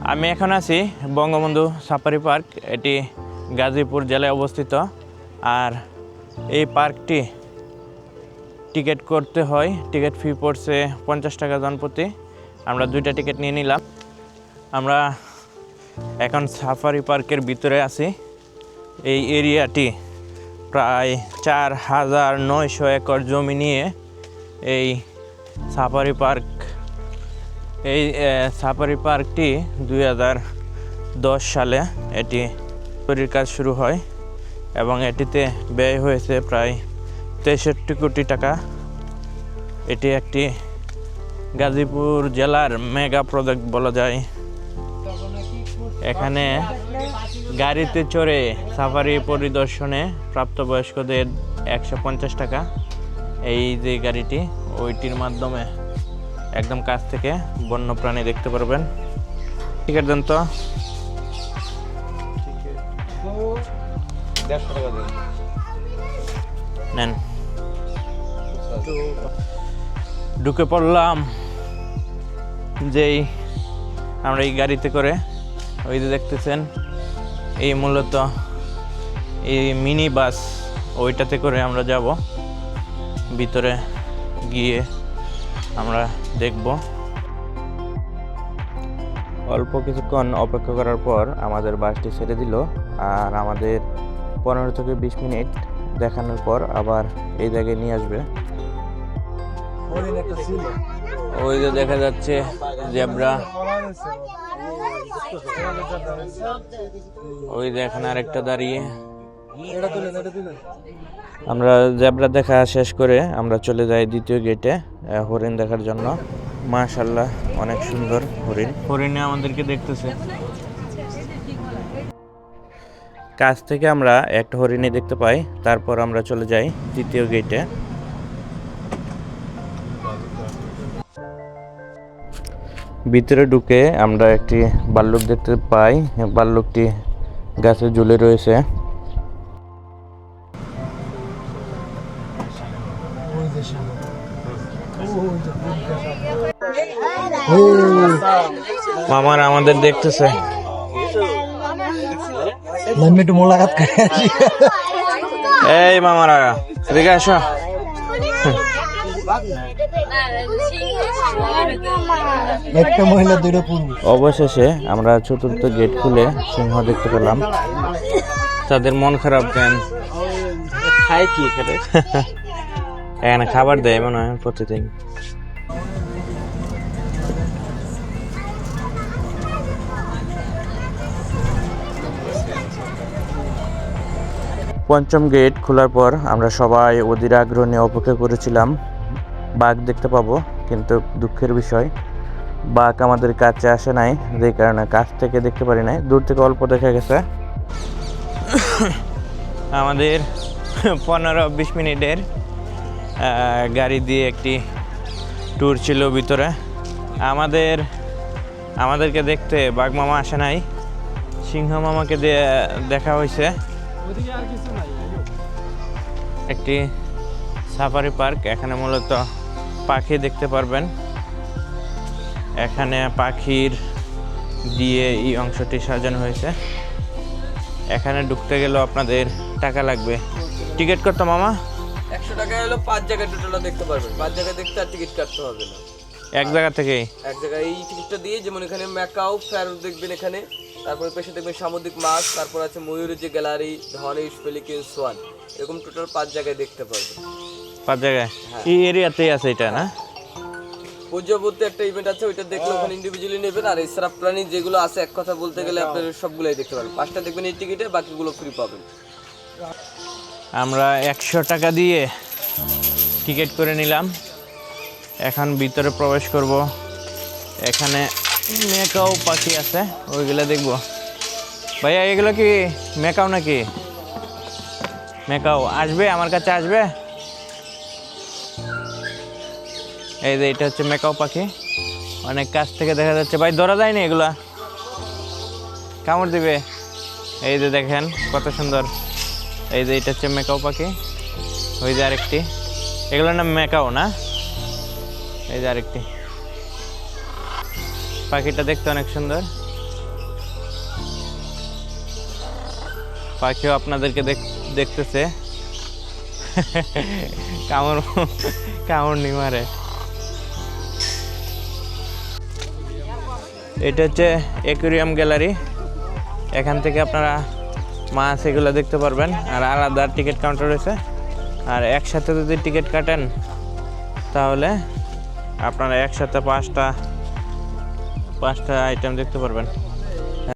আমি এখন আছি বঙ্গবন্ধু সাফারি পার্ক, এটি গাজীপুর জেলায় অবস্থিত। আর এই পার্কটি টিকিট করতে হয়, টিকিট ফি পড়ছে পঞ্চাশ টাকা জনপ্রতি। আমরা দুইটা টিকিট নিয়ে নিলাম। আমরা এখন সাফারি পার্কের ভিতরে আছি। এই এরিয়াটি প্রায় চার হাজার নয়শো একর জমি নিয়ে এই সাফারি পার্ক এই সাফারি পার্কটি দুই হাজার দশ সালে এটি তৈরির কাজ শুরু হয় এবং এটিতে ব্যয় হয়েছে প্রায় তেষট্টি কোটি টাকা। এটি একটি গাজীপুর জেলার মেগা প্রজেক্ট বলা যায়। এখানে গাড়িতে চড়ে সাফারি পরিদর্শনে প্রাপ্তবয়স্কদের একশো পঞ্চাশ টাকা। এই যে গাড়িটি, ওইটির মাধ্যমে একদম কাছ থেকে বন্য প্রাণী দেখতে পারবেন। টিকিট দেন তো। নেন। ঢুকে পড়লাম। যেই আমরা এই গাড়িতে করে, ওই যে দেখতেছেন, এই মূলত এই মিনি বাস, ওইটাতে করে আমরা যাব। ভিতরে গিয়ে আমরা দেখব। অল্প কিছুক্ষণ অপেক্ষা করার পর আমাদের বাসটি ছেড়ে দিল আর আমাদের পনেরো থেকে বিশ মিনিট দেখানোর পর আবার এই জায়গায় নিয়ে আসবে। ওই যে দেখা যাচ্ছে জেব্রা। ওই দেখেন আরেকটা দাঁড়িয়ে। আমরা জেব্রা দেখা শেষ করে আমরা চলে যাই দ্বিতীয় গেটে আহ, হরিণ দেখার জন্য। মাশাল্লাহ অনেক সুন্দর হরিণ। হরিণে আমাদেরকে দেখতেছে। কাছ থেকে আমরা একটা হরিণী দেখতে পাই তারপর আমরা চলে যাই দ্বিতীয় গেটে ভিতরে ঢুকে আমরা একটি বাল্লুক দেখতে পাই। বাল্লুকটি গাছে ঝুলে রয়েছে। মামার আমাদের দেখতেছে। আমি একটু মোলাকাত করে আসি এই মামারা এদিকে আসো। একটা মহিলা পুরুষ। অবশেষে আমরা চতুর্থ গেট খুলে সিংহ দেখতে পেলাম। তাদের মন খারাপ কেন? খায় কি এখানে? এখানে খাবার দেয় মনে হয় প্রতিদিন। পঞ্চম গেট খোলার পর আমরা সবাই অধীর আগ্রহ নিয়ে অপেক্ষা করেছিলাম। বাঘ দেখতে পাবো কিন্তু দুঃখের বিষয় বাঘ আমাদের কাছে আসে নাই যে কারণে কাছ থেকে দেখতে পারি নাই। দূর থেকে অল্প দেখা গেছে। আমাদের পনেরো বিশ মিনিটের গাড়ি দিয়ে একটি ট্যুর ছিল ভিতরে। আমাদের, আমাদেরকে দেখতে বাঘ মামা আসে নাই, সিংহ মামাকে দিয়ে দেখা হয়েছে। একটি সাফারি পার্ক এখানে মূলত পাখি দেখতে পারবেন। এখানে পাখির দিয়ে এই অংশটি সাজানো হয়েছে। এখানে ঢুকতে গেলেও আপনাদের টাকা লাগবে। টিকিট করতো মামা? একশো টাকা হলো পাঁচ জায়গায় টোটালটা দেখতে পারবেন। পাঁচ জায়গায় দেখতে আর টিকিট কাটতে হবে না। এক জায়গা থেকেই? এক জায়গায় এই টিকিটটা দিয়ে যেমন এখানে ম্যাকাও ফেরত দেখবেন এখানে। তারপরে পেশে দেখবেন সামুদ্রিক মাছ তারপর আছে ময়ূরের যে গ্যালারি ধনেশ পেলিকিন সোয়ান। এরকম টোটাল পাঁচ জায়গায় দেখতে পারবেন। পাঁচ জায়গায়? এই এরিয়াতেই আছে এটা না? পূজ্যবর্তী একটা ইভেন্ট আছে ওইটা দেখলে ওখানে ইন্ডিভিজুয়ালি নেবেন। আর এছাড়া প্রাণী যেগুলো আছে এক কথা বলতে গেলে আপনার সবগুলোই দেখতে পারবেন। পাঁচটা দেখবেন এই টিকিটে বাকিগুলো ফ্রি পাবেন। আমরা একশো টাকা দিয়ে টিকিট করে নিলাম। এখন ভিতরে প্রবেশ করব। এখানে মেকাও পাখি আছে, ওইগুলো দেখব। ভাইয়া, এগুলো কি মেকাও নাকি? মেকাও, আসবে? আমার কাছে আসবে? এই যে, এটা হচ্ছে মেকাও পাখি। অনেক কাছ থেকে দেখা যাচ্ছে। ভাই, ধরা যায়নি এগুলা? কামড় দিবে। এই যে দেখেন, কত সুন্দর। এই যে এটা হচ্ছে মেকাও পাখি। ওই যে আরেকটি। এগুলোর নাম মেকাও না? এই যে আরেকটি। পাখিটা দেখতে অনেক সুন্দর। পাখিও আপনাদেরকে দেখতেছে। কামড় কামড় নি মারে। এটা হচ্ছে অ্যাকুরিয়াম গ্যালারি। এখান থেকে আপনারা মাছ এগুলো দেখতে পারবেন। আর আলাদা টিকিট কাউন্টার রয়েছে। আর একসাথে যদি টিকিট কাটেন, তাহলে আপনারা একসাথে পাঁচটা পাঁচটা আইটেম দেখতে পারবেন।